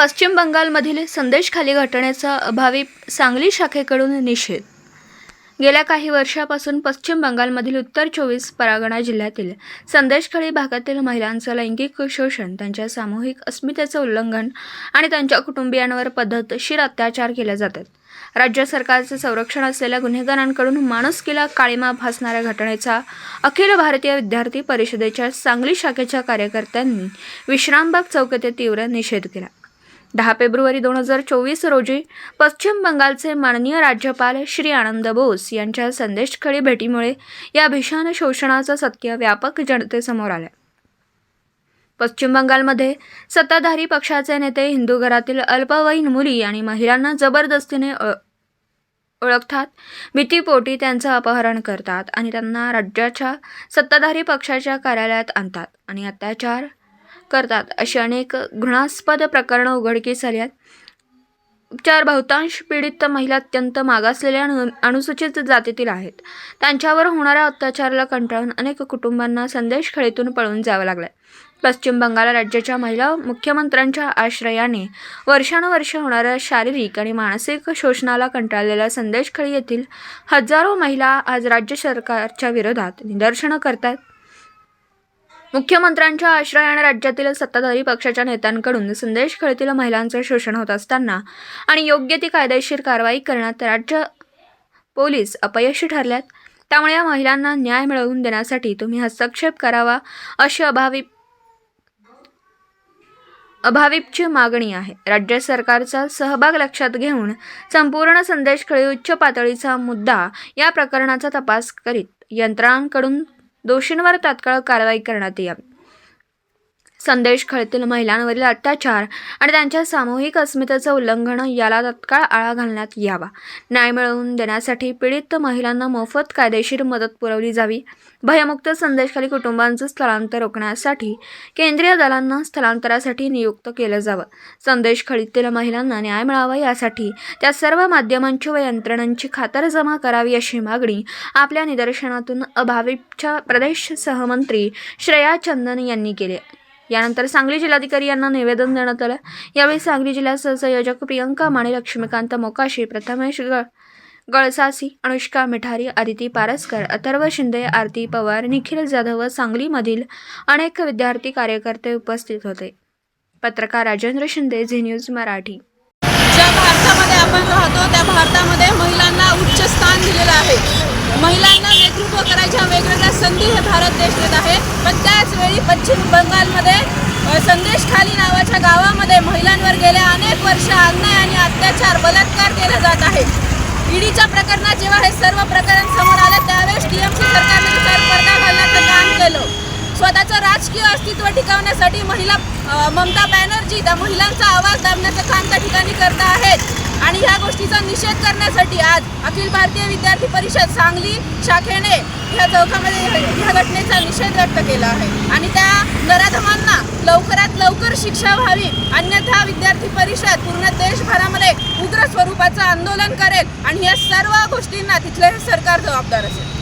पश्चिम बंगालमधील संदेशखाली घटनेचा अभावी सांगली शाखेकडून निषेध. गेल्या काही वर्षापासून पश्चिम बंगालमधील उत्तर चोवीस परगणा जिल्ह्यातील संदेशखळी भागातील महिलांचं लैंगिक शोषण त्यांच्या सामूहिक अस्मितेचं उल्लंघन आणि त्यांच्या कुटुंबियांवर पद्धतशीर अत्याचार केले जातात. राज्य सरकारचे संरक्षण असलेल्या गुन्हेगारांकडून माणुसकीला काळीमा भासणाऱ्या घटनेचा अखिल भारतीय विद्यार्थी परिषदेच्या सांगली शाखेच्या कार्यकर्त्यांनी विश्रामबाग चौक येथे तीव्र निषेध केला. दहा फेब्रुवारी दोन हजार चोवीस रोजी पश्चिम बंगालचे माननीय राज्यपाल श्री आनंद बोस यांच्या संदेशखळी भेटीमुळे या भीषण शोषणाचं सत्य व्यापक जनतेसमोर आलं पश्चिम बंगालमध्ये सत्ताधारी पक्षाचे नेते हिंदू घरातील अल्पवयीन मुली आणि महिलांना जबरदस्तीने अ- ओळखतात भीतीपोटी त्यांचं अपहरण करतात आणि त्यांना राज्याच्या सत्ताधारी पक्षाच्या कार्यालयात आणतात आणि अत्याचार करतात. अशी अनेक घृणास्पद प्रकरणं उघडकीस आली आहेत चार बहुतांश पीडित महिला अत्यंत मागासलेल्या अनुसूचित जातीतील आहेत. त्यांच्यावर होणाऱ्या अत्याचाराला कंटाळून अनेक कुटुंबांना संदेश खळीतून पळून जावं लागलं पश्चिम बंगाल राज्याच्या महिला मुख्यमंत्र्यांच्या आश्रयाने वर्षानुवर्ष होणाऱ्या शारीरिक आणि मानसिक शोषणाला कंटाळलेल्या संदेशखळी येथील हजारो महिला आज राज्य सरकारच्या विरोधात निदर्शनं करतात मुख्यमंत्र्यांच्या आश्रयाने राज्यातील सत्ताधारी पक्षाच्या नेत्यांकडून संदेश खळीतील महिलांचे शोषण होत असताना आणि योग्य ती कायदेशीर कारवाई करण्यात राज्य पोलीस अपयशी ठरल्यात. त्यामुळे या महिलांना न्याय मिळवून देण्यासाठी तुम्ही हस्तक्षेप करावा अशी अभावी अभाविपची मागणी आहे. राज्य सरकारचा सहभाग लक्षात घेऊन संपूर्ण संदेशखळी उच्च पातळीचा मुद्दा या प्रकरणाचा तपास करीत यंत्रणांकडून दोषींवर तात्काळ कारवाई करण्यात यावी संदेश खळीतील महिलांवरील अत्याचार आणि त्यांच्या सामूहिक अस्मितेचं उल्लंघन याला तत्काळ आळा घालण्यात यावा. न्याय मिळवून देण्यासाठी पीडित महिलांना मोफत कायदेशीर मदत पुरवली जावी. भयमुक्त संदेशखाली कुटुंबांचं स्थलांतर रोखण्यासाठी केंद्रीय दलांना स्थलांतरासाठी नियुक्त केलं जावं. संदेश खळीतील महिलांना न्याय मिळावा यासाठी त्या सर्व माध्यमांची व यंत्रणांची खातरजमा करावी अशी मागणी आपल्या निदर्शनातून अभाविपच्या प्रदेश सहमंत्री श्रेया चंदन यांनी केली यानंतर सांगली जिल्हाधिकारी यांना निवेदन देण्यात आलं. यावेळी सांगली जिल्हा सहसंयोजक प्रियंका माने लक्ष्मीकांत मोकाशी प्रथमेश गळ गळसासी अनुष्का मिठारी आदिती पारसकर अथर्व शिंदे आरती पवार निखिल जाधव व सांगलीमधील अनेक विद्यार्थी कार्यकर्ते उपस्थित होते. पत्रकार राजेंद्र शिंदे झी न्यूज मराठी. ज्या भारतामध्ये आपण राहतो त्या भारतामध्ये महिलांना उच्च स्थान दिलेलं आहे. महिलांना नेतृत्व करायच्या वेगवेगळ्या संधी हे भारत देश देत आहे. वेळी पश्चिम बंगालमध्ये संदेशखाली नावाच्या गावामध्ये महिलांवर गेल्या अनेक वर्ष अन्याय आणि अत्याचार बलात्कार केला जात आहे. ईडीच्या प्रकरणात जेव्हा हे सर्व प्रकरण समोर आलं त्यावेळेस टीएमसी सरकारने पडदा घालण्याचं काम केलं. स्वतःचं राजकीय अस्तित्व टिकवण्यासाठी महिला ममता बॅनर्जी त्या महिलांचा आवाज दाबण्याचं काम त्या ठिकाणी करतात. आणि ह्या गोष्टीचा निषेध करण्यासाठी आज अखिल भारतीय विद्यार्थी परिषद सांगली शाखेने ह्या चौकामध्ये ह्या घटनेचा निषेध व्यक्त केला आहे. आणि त्या नराधमांना लवकरात लवकर शिक्षा व्हावी अन्यथा विद्यार्थी परिषद पूर्ण देशभरामध्ये उग्र स्वरूपाचं आंदोलन करेल. आणि या सर्व गोष्टींना तिथलं हे सरकार जबाबदार असेल.